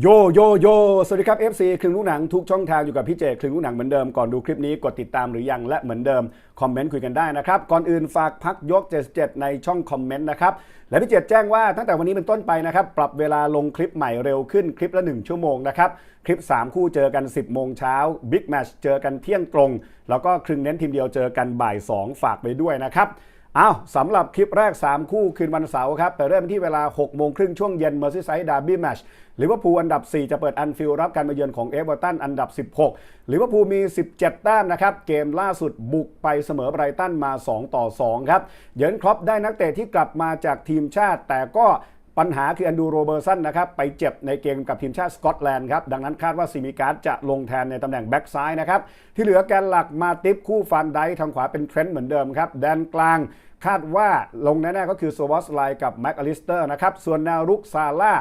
โยโยโยสวัสดีครับ FC ครึ่งลูกหนังทุกช่องทางอยู่กับพี่เจครึ่งลูกหนังเหมือนเดิมก่อนดูคลิปนี้กดติดตามหรือยังและเหมือนเดิม คอมเมนต์คุยกันได้นะครับ ก่อนอื่นฝากพักยก 77 ในช่องคอมเมนต์นะครับ และพี่เจแจ้งว่าตั้งแต่วันนี้เป็นต้นไปนะครับ ปรับเวลาลงคลิปใหม่เร็วขึ้นคลิปละ 1 ชั่วโมงนะครับ คลิป 3 คู่เจอกัน 10 โมงเช้าบิ๊กแมชเจอกันเที่ยงตรง แล้วก็ครึ่งเน้นทีมเดียวเจอกันบ่าย 2 ฝากไปด้วยนะครับ เอาสำหรับคลิปแรก 3 คู่คืนวันเสาร์ครับไปเริ่มที่เวลา 6 โมงครึ่งช่วงเย็นเมอร์ซีไซด์ดาร์บี้แมชลิเวอร์พูลอันดับ 4 จะเปิดอันฟิลรับการมาเยือนของเอเวอร์ตันอันดับ 16ลิเวอร์พูลมี 17 แต้มนะครับ เกมล่าสุดบุกไปเสมอไบรตันมา 2 ต่อ 2 ครับ เยินครอปได้นักเตะที่กลับมาจากทีมชาติ แต่ก็ ปัญหาคืออันดูโรเบอร์สันนะครับไปเจ็บในเกมกับทีมชาติสกอตแลนด์ครับ ดังนั้นคาดว่าซิมิการ์ดจะลงแทนในตำแหน่งแบ็กซ้ายนะครับ ที่เหลือแกนหลักมาติปคู่ฟันไดทางขวาเป็นเทรนต์เหมือนเดิมครับ แดนกลางคาดว่าลงแน่ๆก็คือโซวอสไลกับแม็กอลิสเตอร์นะครับ ส่วนแนวรุกซาร่า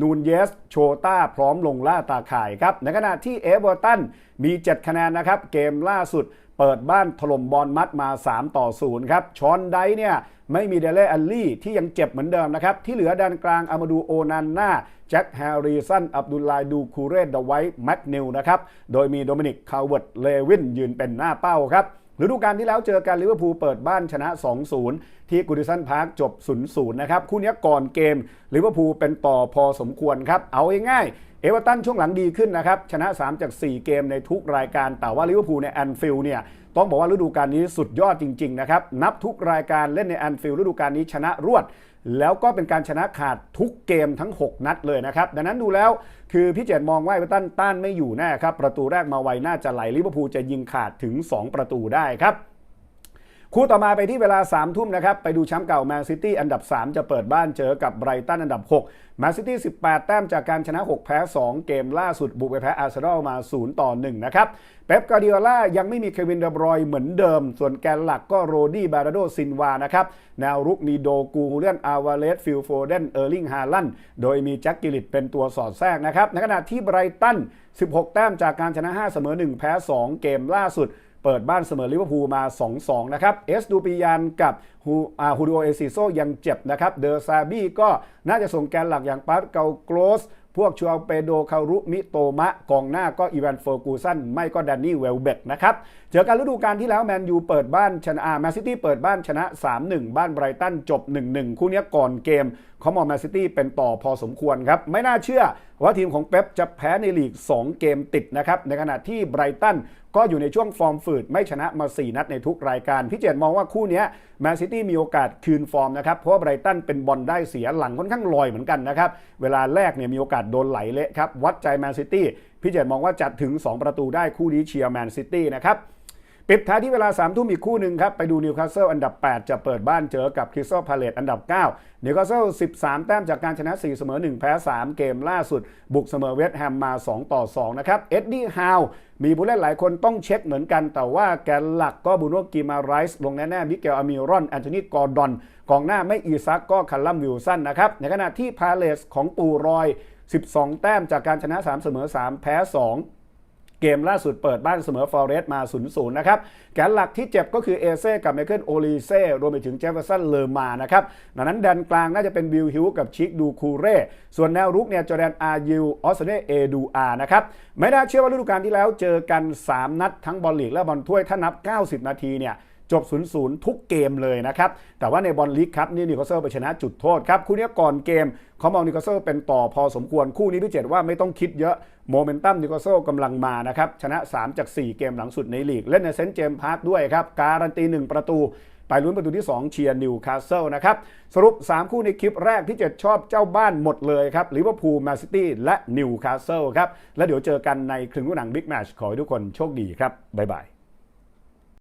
นูนเยส โชต้า พร้อมลงล่าตาข่ายครับ ในขณะที่เอเวอร์ตันมี 7 คะแนนนะครับ เกมล่าสุดเปิดบ้านถล่มบอลมัดมา 3 ต่อ 0 ครับ ชอนไดเนี่ย ไม่มีเดเล่อัลลี่ที่ยังเจ็บเหมือนเดิมนะครับ ที่เหลือด้านกลางอามาดูโอนันนาแจ็คแฮร์ริสัน อับดุลไลดูคูเรตเดไวท์แม็กนิลนะครับ โดยมีโดมินิกคาวเวิร์ดเลวินยืนเป็นหน้าเป้าครับฤดูกาลที่แล้วเจอกันลิเวอร์พูลเปิดบ้านชนะ 2-0 ที่กูดิสันพาร์คจบ 0-0 นะครับ คู่นี้ก่อนเกมลิเวอร์พูลเป็นต่อพอสมควรครับ เอาง่ายๆ เอเวอร์ตันช่วงหลังดีขึ้นนะครับ ชนะ 3 จาก 4 เกมในทุกรายการ แต่ว่าลิเวอร์พูลในแอนฟิลด์เนี่ยต้องบอกว่าฤดูกาลนี้สุดยอดจริงๆนะครับ นับทุกรายการเล่นในแอนฟิลด์ฤดูกาลนี้ชนะรวด แล้วก็เป็นการชนะขาดทุกเกมทั้ง 6 นัดเลยนะครับ ดังนั้นดูแล้วคือพี่เจตมองว่าเอเวอร์ตันต้านไม่อยู่แน่ครับ ประตูแรกมาไวน่าจะไหลลิเวอร์พูลจะยิงขาดถึง 2 ประตูได้ครับ คู่ต่อมาไปที่เวลา3ทุ่มนะครับไปดูแชมป์เก่าแมนซิตี้อันดับ 3 จะเปิดบ้านเจอกับไบรตันอันดับ6แมนซิตี้ 18 แต้มจากการชนะ 6 แพ้ 2 เกมล่าสุดบุกไปแพ้อาร์เซนอลมา 0 ต่อ 1 นะครับ เป๊ปกาเดียล่ายังไม่มีเควินเดบรอยเหมือนเดิม ส่วนแกนหลักก็โรดี้บาราโดซินวานะครับแนวรุกมีโดกูฮูเลียนอาวาเลสฟิลโฟเดนเออร์ลิงฮาลันโดยมีแจ็คกิลิตเป็นตัวสอดแทรกนะครับในขณะที่ไบรตัน 16 แต้มจากการชนะ 5 เสมอ 1 แพ้ 2 เกมล่าสุด เปิดบ้านเสมอลิเวอร์พูลมา 2-2 นะครับ เอสดูปิยันกับฮูอาฮูดิโอเอซิโซยังเจ็บนะครับ เดอซาบี้ก็น่าจะส่งแกนหลักอย่างปาร์ตเกาโกรสพวกชัวเปโดคารุมิโตมะ กองหน้าก็อีวานเฟอร์กูสันไม่ก็แดนนี่เวลเบกนะครับ เจอกันฤดูกาลที่แล้วแมนยูเปิดบ้านชนะแมนซิตี้เปิดบ้านชนะ 3-1 บ้านไบรตันจบ 1-1 คู่นี้ก่อนเกม เขามองแมนซิตี้เป็นต่อพอสมควรครับ ไม่น่าเชื่อว่าทีมของเป๊ปจะแพ้ในลีก 2 เกมติดนะครับ ในขณะที่ไบรตันก็อยู่ในช่วงฟอร์มฝืด ไม่ชนะมา 4 นัดในทุกรายการ พี่เจตมองว่าคู่นี้แมนซิตี้มีโอกาสคืนฟอร์มนะครับ เพราะว่าไบรตันเป็นบอลได้เสียหลังค่อนข้างลอยเหมือนกันนะครับ เวลาแรกเนี่ยมีโอกาสโดนไหลเละครับ วัดใจแมนซิตี้พี่เจตมองว่าจัดถึง 2 ประตูได้คู่นี้เชียร์แมนซิตี้นะครับ ปิดท้ายที่เวลา3ามทุ่มอีกคู่หนึ่งครับ ไปดูนิวคาสเซิลอันดับ 8 จะเปิดบ้านเจอกับคริสตัลพาเลตอันดับ 9 นิวคาสเซิล 13 แต้มจากการชนะ 4 เสมอ 1 แพ้ 3 เกมล่าสุด บุกเสมอเวสต์แฮมมา 2 ต่อ 2 นะครับ เอ็ดดี้ฮาวมีผู้เล่นหลายคนต้องเช็คเหมือนกัน แต่ว่าแกนหลักก็บูโนกิมาไรส์ลงแน่ๆมิเกลอามิรอนแอนโทนีกอร์ดอนกองหน้าไม่อีซักก็คัลลัมวิลสันนะครับในขณะที่พาเลสของปูรอย 12 แต้มจากการชนะ 3 เสมอ 3 แพ้ 2 เกมล่าสุดเปิดบ้านเสมอฟอร์เรสต์มา 0-0 นะครับ แกนหลักที่เจ็บก็คือเอเซ่กับไมเคิลโอลีเซ่รวมไปถึงเจฟเฟอร์สันเลอร์มานะครับดังนั้นแดนกลางน่าจะเป็นบิลฮิวกับชิคดูคูเร่ส่วนแนวรุกเนี่ยจอร์แดนอายิวออสเนเอดูอานะครับไม่น่าเชื่อว่าฤดูกาลที่แล้วเจอกัน 3 นัดทั้งบอลลีกและบอลถ้วยถ้านับ 90 นาทีเนี่ย จบ 0-0 ทุกเกมเลยนะครับ แต่ว่าในบอลลีกครับนี่นิวคาสเซิลไปชนะจุดโทษครับ คู่นี้ก่อนเกมเขามองนิวคาสเซิลเป็นต่อพอสมควร คู่นี้พี่เจตว่าไม่ต้องคิดเยอะโมเมนตัมนิวคาสเซิลกำลังมานะครับ ชนะ 3 จาก 4 เกมหลังสุดในลีก เล่นในเซนต์เจมส์พาร์คด้วยครับ การันตี 1 ประตูไปลุ้นประตูที่ 2 เชียร์นิวคาสเซิลนะครับ สรุป 3 คู่ในคลิปแรกที่เจ็ดชอบเจ้าบ้านหมดเลยครับลิเวอร์พูลแมนซิตี้และนิวคาสเซิลครับ แล้วเดี๋ยวเจอกันในครึ่งหนังบิ๊กแมชขอให้ทุกคนโชคดีครับ บ๊ายบาย